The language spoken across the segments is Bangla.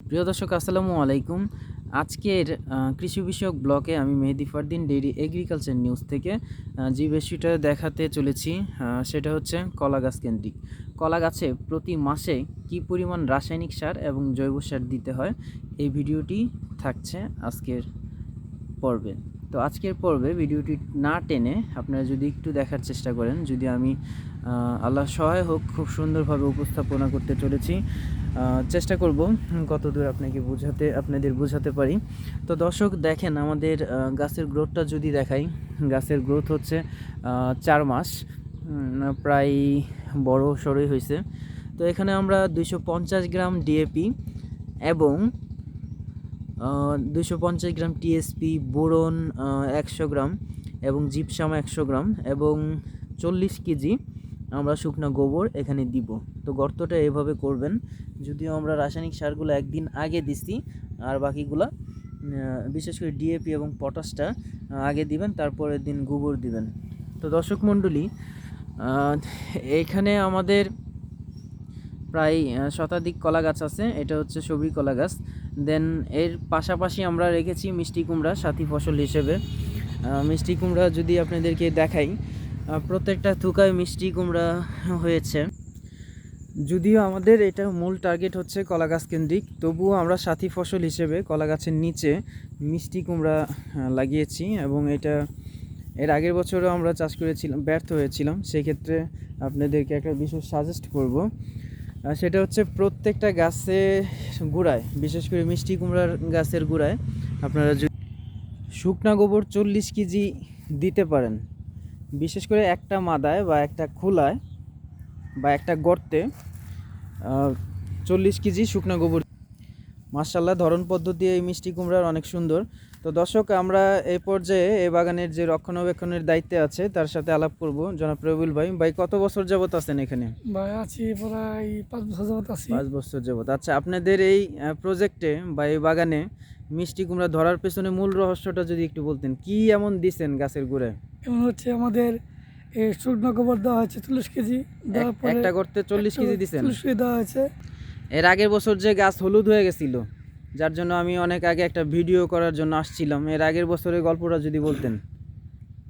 প্রিয় দর্শক, আসসালামু আলাইকুম। আজকের কৃষি বিষয়ক ব্লকে আমি Mehedi Fardin, dairy agriculture news থেকে যে বিষয়টা দেখাতে চলেছি সেটা হচ্ছে কলা গাছ কেন্দ্রিক। কলা গাছে প্রতি মাসে কি পরিমাণ রাসায়নিক সার এবং জৈব সার দিতে হয়, এই ভিডিওটি থাকছে আজকের পর্বে। তো আজকের পর্বে ভিডিওটি না টেনে আপনারা যদি একটু দেখার চেষ্টা করেন, যদি আমি আল্লাহ সহায় হোক, খুব সুন্দরভাবে উপস্থাপনা করতে চলেছি। চেষ্টা করব কতদূর আপনাকে বোঝাতে, আপনাদের বোঝাতে পারি। তো দর্শক, দেখেন আমাদের গাছের গ্রোথটা যদি দেখাই, গাছের গ্রোথ হচ্ছে চার মাস প্রায় বড় সড়ই হয়েছে। তো এখানে আমরা দুইশো পঞ্চাশ গ্রাম ডিএপি এবং দুশো পঞ্চাশ গ্রাম টিএসপি বোরন একশো গ্রাম এবং জিপসাম একশো গ্রাম এবং চল্লিশ কেজি আমরা শুকনো গোবর এখানে দিব। তো গর্তটা এভাবে করবেন। যদিও আমরা রাসায়নিক সারগুলো একদিন আগে দিছি, আর বাকিগুলা বিশেষ করে ডিএপি এবং পটাশটা আগে দিবেন, তারপরের দিন গোবর দিবেন। তো দর্শক মণ্ডলী এখানে আমাদের প্রায় শতাধিক কলা গাছ আছে। এটা হচ্ছে সবরি কলা গাছ দেন এর পাশাপাশি আমরা রেখেছি মিষ্টি কুমড়া, সাথী ফসল হিসেবে। মিষ্টি কুমড়া যদি আপনাদেরকে দেখাই প্রত্যেকটা থুকায় মিষ্টি কুমড়া হয়েছে। যদিও আমাদের এটা মূল টার্গেট হচ্ছে কলা গাছ কেন্দ্রিক, তবুও আমরা সাথী ফসল হিসেবে কলা গাছের নিচে মিষ্টি কুমড়া লাগিয়েছি এবং এটা এর আগের বছরও আমরা চাষ করেছিলাম, ব্যর্থ হয়েছিলাম। সেই ক্ষেত্রে আপনাদেরকে একটা বিষয় সাজেস্ট করব। সেটা হচ্ছে প্রত্যেকটা গাছে গুড়ায়, বিশেষ করে মিষ্টি কুমড়ার গাছের গুড়ায় আপনারা যদি শুকনা গোবর চল্লিশ কেজি দিতে পারেন বিশেষ করে একটা মাদায় বা একটা খোলায় বা একটা গর্তে চল্লিশ কেজি শুকনো গোবর। মার্শাল্লাহ ধরন পদ্ধতি এই মিষ্টি কুমড়ার অনেক সুন্দর। তো দর্শক আমরা এই পর্যায়ে এই বাগানের যে রক্ষণাবেক্ষণের দায়িত্বে আছে তার সাথে আলাপ করব। জনাব রবিউল ভাই ভাই কত বছর যাবত আছেন এখানে? ভাই আছি প্রায় পাঁচ বছর যাবত আছি। পাঁচ বছর যাবত আচ্ছা আপনাদের এই প্রজেক্টে বা এই বাগানে মিষ্টি কুমড়া ধরার পেছনে মূল রহস্যটা যদি একটু বলতেন কি এমন দিছেন গাছের গুড়ে এমন হচ্ছে আমাদের শুকনো গোবর দেওয়া হয়েছে চল্লিশ কেজি একটা করতে চল্লিশ কেজি চল্লিশ কেজি দেওয়া হয়েছে। এর আগের বছর যে গাছ হলুদ হয়ে গেছিল যার জন্য আমি অনেক আগে একটা ভিডিও করার জন্য আসছিলাম এর আগের বছরের গল্পটা যদি বলতেন।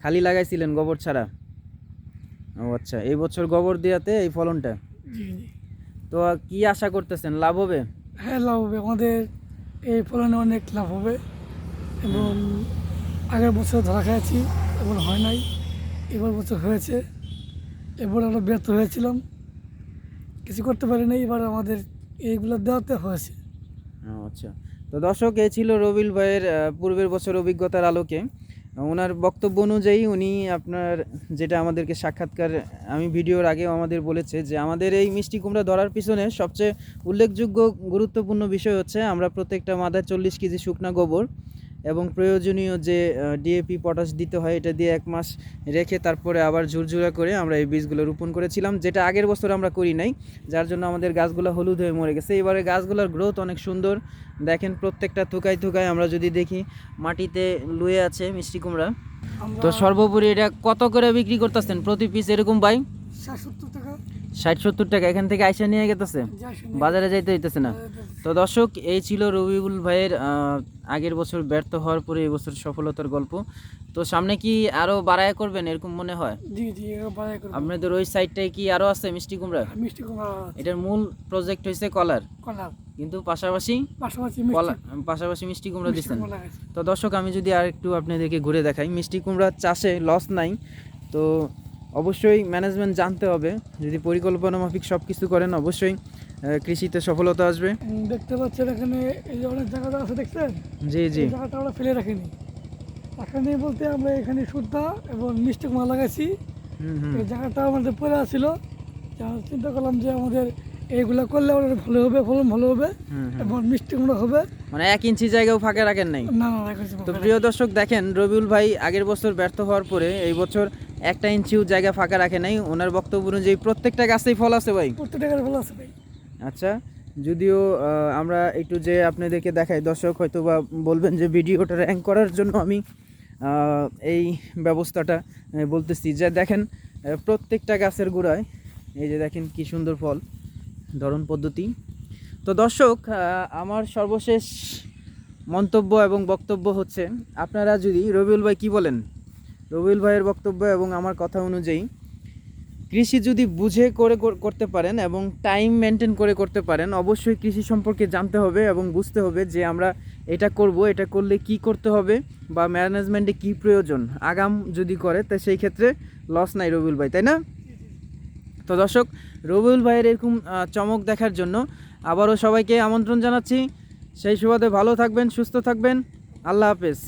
খালি লাগাইছিলেন গোবর ছাড়া? ও আচ্ছা এই বছর গোবর দেওয়াতে এই ফলনটা? তো কি আশা করতেছেন লাভ হবে? হ্যাঁ লাভ হবে। আমাদের এই ফলনে অনেক লাভ হবে এবং আগের বছর ধরা খেয়েছি, এবার হয় নাই। এবার বছর হয়েছে, এবার আমরা ব্যর্থ হয়েছিলাম। কিছু করতে পারি পারিনি এবার আমাদের এইগুলো দেওয়াতে হয়েছে। আচ্ছা। তো দর্শক এ ছিল রবিল ভাইয়ের পূর্বের বছর অভিজ্ঞতার আলোকে। ওনার বক্তব্য অনুযায়ী উনি আপনার যেটা আমাদেরকে সাক্ষাৎকার, আমি ভিডিওর আগেও আমাদের বলেছে যে আমাদের এই মিষ্টি কুমড়া ধরার পিছনে সবচেয়ে উল্লেখযোগ্য গুরুত্বপূর্ণ বিষয় হচ্ছে আমরা প্রত্যেকটা মাদার চল্লিশ কেজি শুকনা গোবর এবং প্রয়োজনীয় যে ডিএপি পটাশ দিতে হয় এটা দিয়ে এক মাস রেখে তারপরে আবার ঝুরঝুরা করে আমরা এই বীজগুলো রোপণ করেছিলাম যেটা আগের বছর আমরা করি নাই যার জন্য আমাদের গাছগুলো হলুদ হয়ে মরে গেছে। এবারে গাছগুলোর গ্রোথ অনেক সুন্দর। দেখেন প্রত্যেকটা থুকায় থুকায় আমরা যদি দেখি মাটিতে লুয়ে আছে মিষ্টি কুমড়া। তো সর্বোপরি এটা কত করে বিক্রি করতেছেন? প্রতি পিস এরকম ভাই? ষাট সত্তর টাকা এখান থেকে আইসা নিয়ে গেতেছে। বাজারে যাইতে হইতেছে না। তো দর্শক এই ছিল রবিউল ভাইয়ের আগের বছর ব্যর্থ হওয়ার পরে এই বছর সফলতার গল্প। তো সামনে কি আরও বাড়ায় করবেন এরকম মনে হয়? আপনাদের ওই সাইডটায় কি আরও আছে মিষ্টি কুমড়া? মিষ্টি কুমড়া এটার মূল প্রজেক্ট হয়েছে কলার। কলার। কিন্তু পাশাপাশি পাশাপাশি মিষ্টি পাশাপাশি মিষ্টি কুমড়া দিচ্ছেন। তো দর্শক আমি যদি আর একটু আপনাদেরকে ঘুরে দেখাই মিষ্টি কুমড়ার চাষে লস নাই। তো অবশ্যই ম্যানেজমেন্ট জানতে হবে। যদি পরিকল্পনা মাফিক সব কিছু করেন অবশ্যই কৃষিতে সফলতা আসবে। দেখতে পাচ্ছেন এখানে এই অনেক জায়গা আছে দেখছেন? জি জি। জায়গাটা আমরা ফেলে রাখিনি। এখানে বলতে আমরা এখানে সুদ্ধা এবং মিষ্টি কুমড়া লাগাইছি। হুম হুম। এই জায়গাটা আমাদের পরে আসছিল চিন্তা করলাম যে আমাদের এইগুলো করলে আমাদের ভালো হবে ফলন ভালো হবে। এবং মিষ্টি কুমড়া হবে। মানে এক ইঞ্চি জায়গাও ফাঁকা রাখেন নাই? না তো প্রিয় দর্শক দেখেন রবিউল ভাই আগের বছর ব্যর্থ হওয়ার পরে এই বছর একটা ইঞ্চিও জায়গা ফাঁকা রাখে নাই। ওনার বক্তব্য অনুযায়ী প্রত্যেকটা গাছেই ফল আছে ভাই? প্রত্যেকটা ভালো আছে ভাই। আচ্ছা যদিও আমরা একটু যে আপনাদেরকে দেখাই দর্শক হয়তো বা বলবেন যে ভিডিওটা র্যাঙ্ক করার জন্য আমি এই ব্যবস্থাটা বলতেছি। যে দেখেন প্রত্যেকটা গাছের গোড়ায় এই যে দেখেন কি সুন্দর ফল ধরন পদ্ধতি। তো দর্শক আমার সর্বশেষ মন্তব্য এবং বক্তব্য হচ্ছে আপনারা যদি রবিউল ভাই কি বলেন? রবিউল ভাইয়ের বক্তব্য এবং আমার কথা অনুযায়ী, কৃষি যদি বুঝে করে করতে পারেন এবং টাইম মেনটেন করে করতে পারেন, অবশ্যই কৃষি সম্পর্কে জানতে হবে এবং বুঝতে হবে যে আমরা এটা করব, এটা করলে কি করতে হবে বা ম্যানেজমেন্টে কি প্রয়োজন। আগাম যদি করে, তা সেই ক্ষেত্রে লস নাই রবিউল ভাই, তাই না? তো দর্শক, রবিউল ভাইয়ের এরকম চমক দেখার জন্য আবারও সবাইকে আমন্ত্রণ জানাচ্ছি। সেই সুবাদে ভালো থাকবেন, সুস্থ থাকবেন। আল্লাহ হাফেজ।